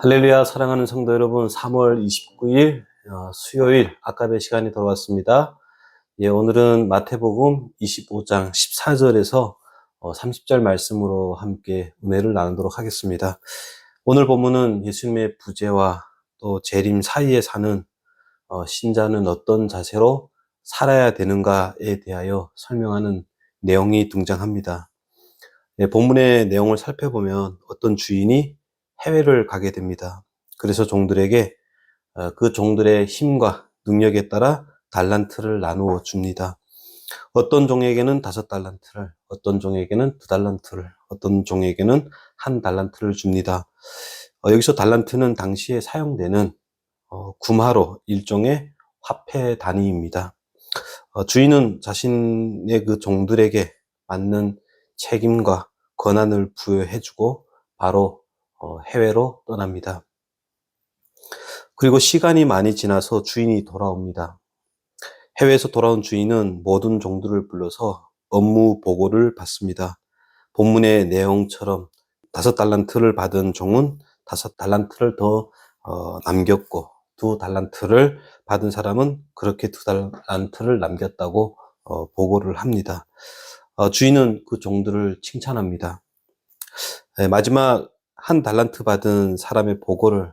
할렐루야 사랑하는 성도 여러분 3월 29일 어, 수요일 아까의 시간이 돌아왔습니다. 예, 오늘은 마태복음 25장 14절에서 30절 말씀으로 함께 은혜를 나누도록 하겠습니다. 오늘 본문은 예수님의 부재와 또 재림 사이에 사는 어, 신자는 어떤 자세로 살아야 되는가에 대하여 설명하는 내용이 등장합니다. 예, 본문의 내용을 살펴보면 어떤 주인이 해외를 가게 됩니다. 그래서 종들에게 어, 그 종들의 힘과 능력에 따라 달란트를 나누어 줍니다. 어떤 종에게는 다섯 달란트를, 어떤 종에게는 두 달란트를, 어떤 종에게는 한 달란트를 줍니다. 어, 여기서 달란트는 당시에 사용되는 어, 구마로 일종의 화폐 단위입니다. 주인은 자신의 그 종들에게 맞는 책임과 권한을 부여해주고 바로 어, 해외로 떠납니다. 그리고 시간이 많이 지나서 주인이 돌아옵니다. 해외에서 돌아온 주인은 모든 종들을 불러서 업무 보고를 받습니다. 본문의 내용처럼 다섯 달란트를 받은 종은 다섯 달란트를 더 어, 남겼고 두 달란트를 받은 사람은 그렇게 두 달란트를 남겼다고 어, 보고를 합니다. 주인은 그 종들을 칭찬합니다. 네, 마지막 한 달란트 받은 사람의 보고를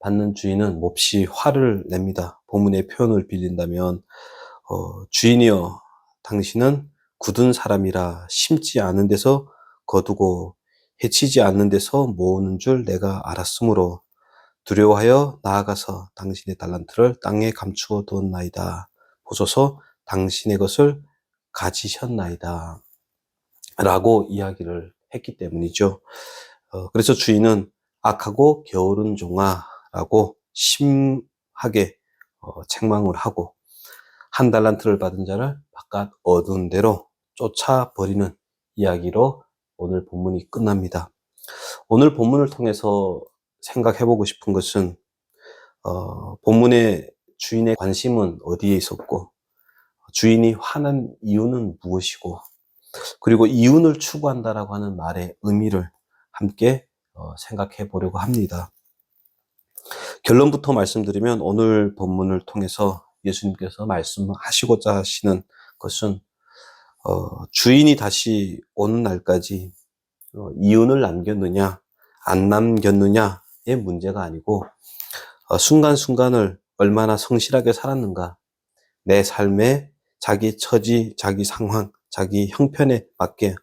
받는 주인은 몹시 화를 냅니다. 본문의 표현을 빌린다면 어, 주인이여 당신은 굳은 사람이라 심지 않은 데서 거두고 해치지 않는 데서 모으는 줄 내가 알았으므로 두려워하여 나아가서 당신의 달란트를 땅에 감추어 두었나이다. 보소서 당신의 것을 가지셨나이다. 라고 이야기를 했기 때문이죠. 어, 그래서 주인은 악하고 게으른 종아라고 심하게 어, 책망을 하고 한 달란트를 받은 자를 바깥 어두운 데로 쫓아버리는 이야기로 오늘 본문이 끝납니다. 오늘 본문을 통해서 생각해보고 싶은 것은 어, 본문의 주인의 관심은 어디에 있었고 주인이 화난 이유는 무엇이고 그리고 이윤을 추구한다라고 하는 말의 의미를 함께 어, 생각해 보려고 합니다. 결론부터 말씀드리면 오늘 본문을 통해서 예수님께서 말씀하시고자 하시는 것은 어, 주인이 다시 오는 날까지 어, 이윤을 남겼느냐 안 남겼느냐의 문제가 아니고 순간순간을 얼마나 성실하게 살았는가 내 삶에 자기 처지, 자기 상황, 자기 형편에 맞게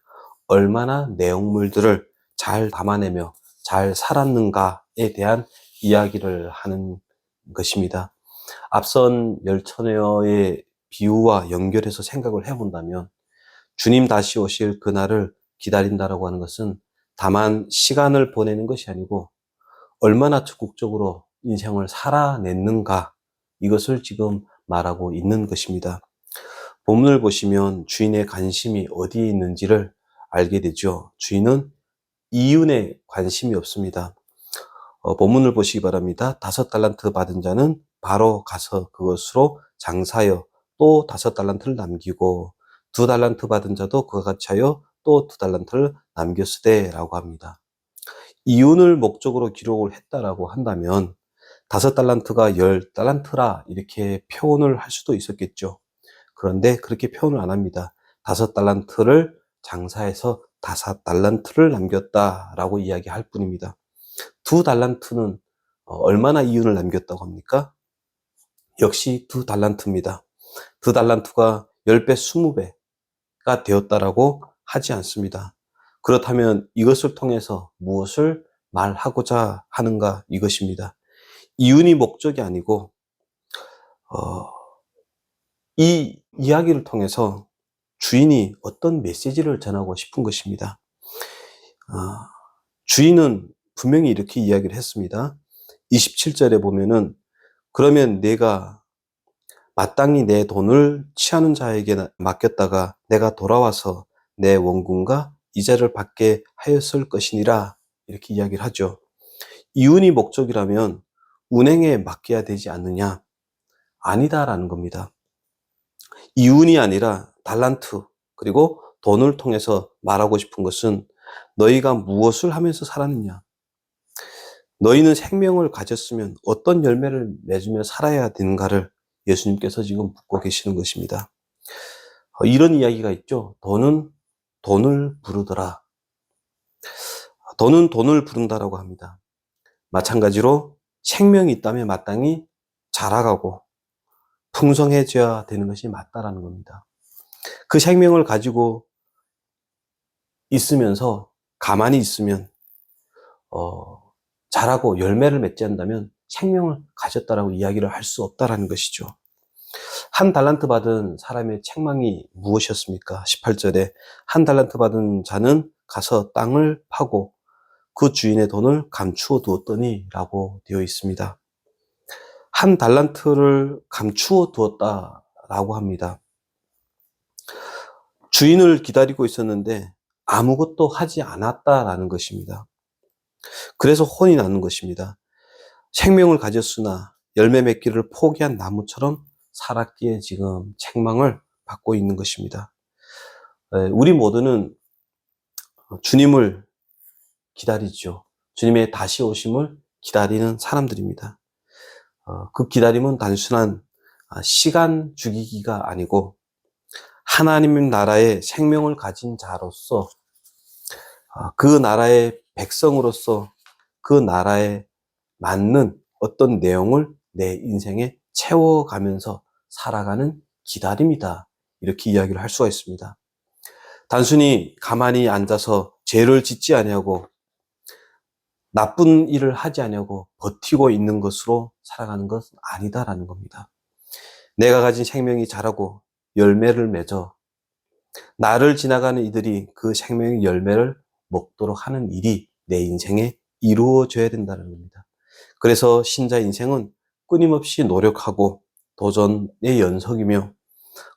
얼마나 내용물들을 잘 담아내며 잘 살았는가에 대한 이야기를 하는 것입니다. 앞선 열처녀의 비유와 연결해서 생각을 해본다면 주님 다시 오실 그날을 기다린다라고 하는 것은 다만 시간을 보내는 것이 아니고 얼마나 적극적으로 인생을 살아냈는가 이것을 지금 말하고 있는 것입니다. 본문을 보시면 주인의 관심이 어디에 있는지를 알게 되죠. 주인은 이윤에 관심이 없습니다. 어, 본문을 보시기 바랍니다. 다섯 달란트 받은 자는 바로 가서 그것으로 장사하여 또 다섯 달란트를 남기고 두 달란트 받은 자도 그와 같이 하여 또 두 달란트를 남겼으되라고 합니다. 이윤을 목적으로 기록을 했다라고 한다면 다섯 달란트가 열 달란트라 이렇게 표현을 할 수도 있었겠죠. 그런데 그렇게 표현을 안 합니다. 다섯 달란트를 장사해서 다섯 달란트를 남겼다라고 이야기할 뿐입니다. 두 달란트는 어, 얼마나 이윤을 남겼다고 합니까? 역시 두 달란트입니다. 두 달란트가 10배, 20배가 되었다라고 하지 않습니다. 그렇다면 이것을 통해서 무엇을 말하고자 하는가 이것입니다. 이윤이 목적이 아니고 어, 이 이야기를 통해서 주인이 어떤 메시지를 전하고 싶은 것입니다. 아, 주인은 분명히 이렇게 이야기를 했습니다. 27절에 보면은 그러면 내가 마땅히 내 돈을 취하는 자에게 맡겼다가 내가 돌아와서 내 원군과 이자를 받게 하였을 것이니라 이렇게 이야기를 하죠. 이윤이 목적이라면 운행에 맡겨야 되지 않느냐? 아니다라는 겁니다. 이윤이 아니라 달란트 그리고 돈을 통해서 말하고 싶은 것은 너희가 무엇을 하면서 살았느냐? 너희는 생명을 가졌으면 어떤 열매를 맺으며 살아야 되는가를 예수님께서 지금 묻고 계시는 것입니다. 어, 이런 이야기가 있죠. 돈은 돈을 부르더라. 돈은 돈을 부른다라고 합니다. 마찬가지로 생명이 있다면 마땅히 자라가고 풍성해져야 되는 것이 맞다라는 겁니다. 그 생명을 가지고 있으면서 가만히 있으면 어, 자라고 열매를 맺지 않는다면 생명을 가졌다라고 이야기를 할 수 없다라는 것이죠. 한 달란트 받은 사람의 책망이 무엇이었습니까? 18절에 한 달란트 받은 자는 가서 땅을 파고 그 주인의 돈을 감추어 두었더니 라고 되어 있습니다. 한 달란트를 감추어 두었다라고 합니다. 주인을 기다리고 있었는데 아무것도 하지 않았다라는 것입니다. 그래서 혼이 나는 것입니다. 생명을 가졌으나 열매 맺기를 포기한 나무처럼 살았기에 지금 책망을 받고 있는 것입니다. 우리 모두는 주님을 기다리죠. 주님의 다시 오심을 기다리는 사람들입니다. 어, 그 기다림은 단순한 아, 시간 죽이기가 아니고 하나님 나라의 생명을 가진 자로서 아, 그 나라의 백성으로서 그 나라에 맞는 어떤 내용을 내 인생에 채워가면서 살아가는 기다림이다. 이렇게 이야기를 할 수가 있습니다. 단순히 가만히 앉아서 죄를 짓지 아니하고 나쁜 일을 하지 않냐고 버티고 있는 것으로 살아가는 것은 아니다라는 겁니다. 내가 가진 생명이 자라고 열매를 맺어 나를 지나가는 이들이 그 생명의 열매를 먹도록 하는 일이 내 인생에 이루어져야 된다는 겁니다. 그래서 신자 인생은 끊임없이 노력하고 도전의 연속이며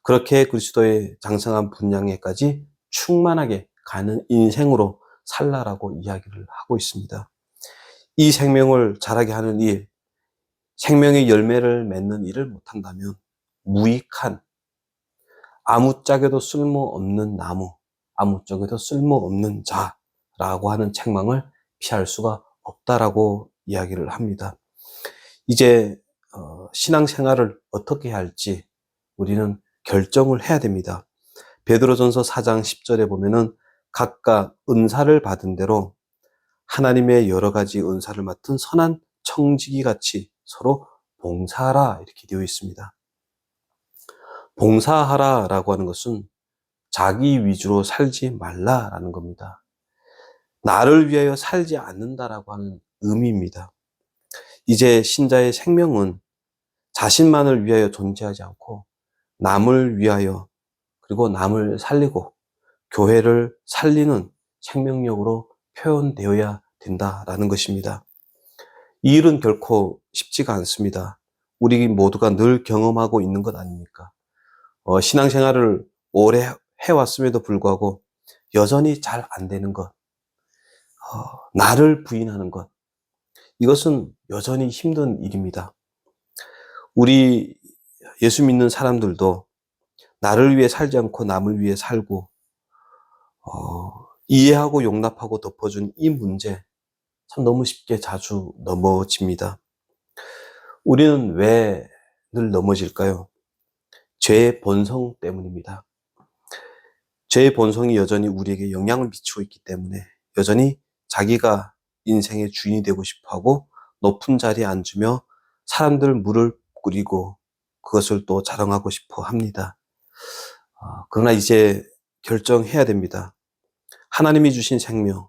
그렇게 그리스도의 장성한 분량에까지 충만하게 가는 인생으로 살라라고 이야기를 하고 있습니다. 이 생명을 자라게 하는 일, 생명의 열매를 맺는 일을 못한다면 무익한 아무짝에도 쓸모없는 나무, 아무짝에도 쓸모없는 자라고 하는 책망을 피할 수가 없다라고 이야기를 합니다. 이제 어, 신앙생활을 어떻게 할지 우리는 결정을 해야 됩니다. 베드로전서 4장 10절에 보면은 각각 은사를 받은 대로 하나님의 여러 가지 은사를 맡은 선한 청지기 같이 서로 봉사하라 이렇게 되어 있습니다. 봉사하라 라고 하는 것은 자기 위주로 살지 말라라는 겁니다. 나를 위하여 살지 않는다라고 하는 의미입니다. 이제 신자의 생명은 자신만을 위하여 존재하지 않고 남을 위하여 그리고 남을 살리고 교회를 살리는 생명력으로 표현되어야 된다라는 것입니다. 이 일은 결코 쉽지가 않습니다. 우리 모두가 늘 경험하고 있는 것 아닙니까? 어, 신앙생활을 오래 해왔음에도 불구하고 여전히 잘 안 되는 것, 어, 나를 부인하는 것, 이것은 여전히 힘든 일입니다. 우리 예수 믿는 사람들도 나를 위해 살지 않고 남을 위해 살고, 어, 이해하고 용납하고 덮어준 이 문제 참 너무 쉽게 자주 넘어집니다. 우리는 왜 늘 넘어질까요? 죄의 본성 때문입니다. 죄의 본성이 여전히 우리에게 영향을 미치고 있기 때문에 여전히 자기가 인생의 주인이 되고 싶어 하고 높은 자리에 앉으며 사람들 물을 끓이고 그것을 또 자랑하고 싶어 합니다. 아, 그러나 이제 결정해야 됩니다. 하나님이 주신 생명,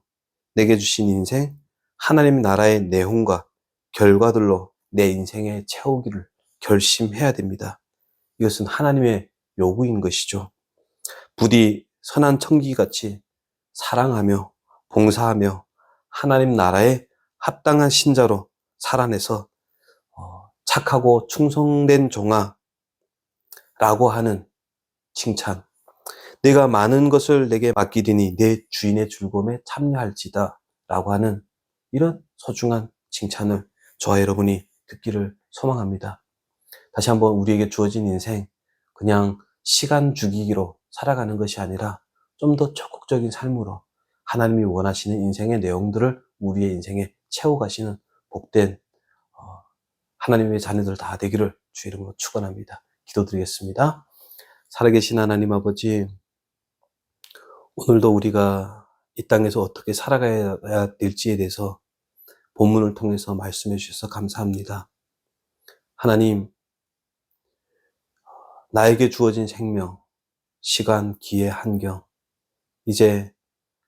내게 주신 인생, 하나님 나라의 내용과 결과들로 내 인생에 채우기를 결심해야 됩니다. 이것은 하나님의 요구인 것이죠. 부디 선한 청기 같이 사랑하며 봉사하며 하나님 나라에 합당한 신자로 살아내서 어, 착하고 충성된 종아라고 하는 칭찬 내가 많은 것을 내게 맡기리니 내 주인의 즐거움에 참여할지다 라고 하는 이런 소중한 칭찬을 저와 여러분이 듣기를 소망합니다. 다시 한번 우리에게 주어진 인생 그냥 시간 죽이기로 살아가는 것이 아니라 좀 더 적극적인 삶으로 하나님이 원하시는 인생의 내용들을 우리의 인생에 채워가시는 복된 어, 하나님의 자녀들 다 되기를 주 이름으로 축원합니다. 기도드리겠습니다. 살아계신 하나님 아버지, 오늘도 우리가 이 땅에서 어떻게 살아가야 될지에 대해서 본문을 통해서 말씀해 주셔서 감사합니다. 하나님, 나에게 주어진 생명, 시간, 기회, 환경, 이제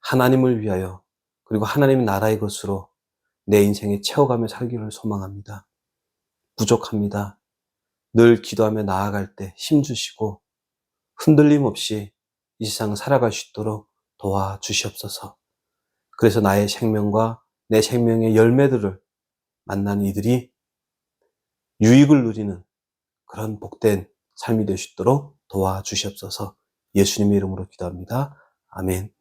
하나님을 위하여 그리고 하나님 나라의 것으로 내 인생에 채워가며 살기를 소망합니다. 부족합니다. 늘 기도하며 나아갈 때 힘주시고 흔들림 없이 이 세상 살아갈 수 있도록 도와주시옵소서. 그래서 나의 생명과 내 생명의 열매들을 만난 이들이 유익을 누리는 그런 복된 삶이 있도록 도와주시옵소서. 예수님의 이름으로 기도합니다. 아멘.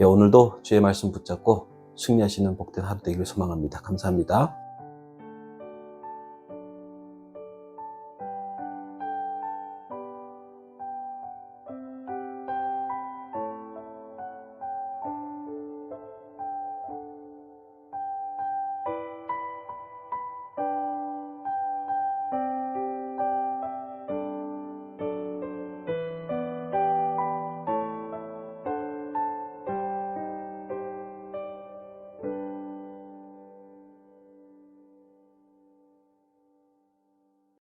예, 오늘도 주의 말씀 붙잡고 승리하시는 복된 하루 되기를 소망합니다. 감사합니다.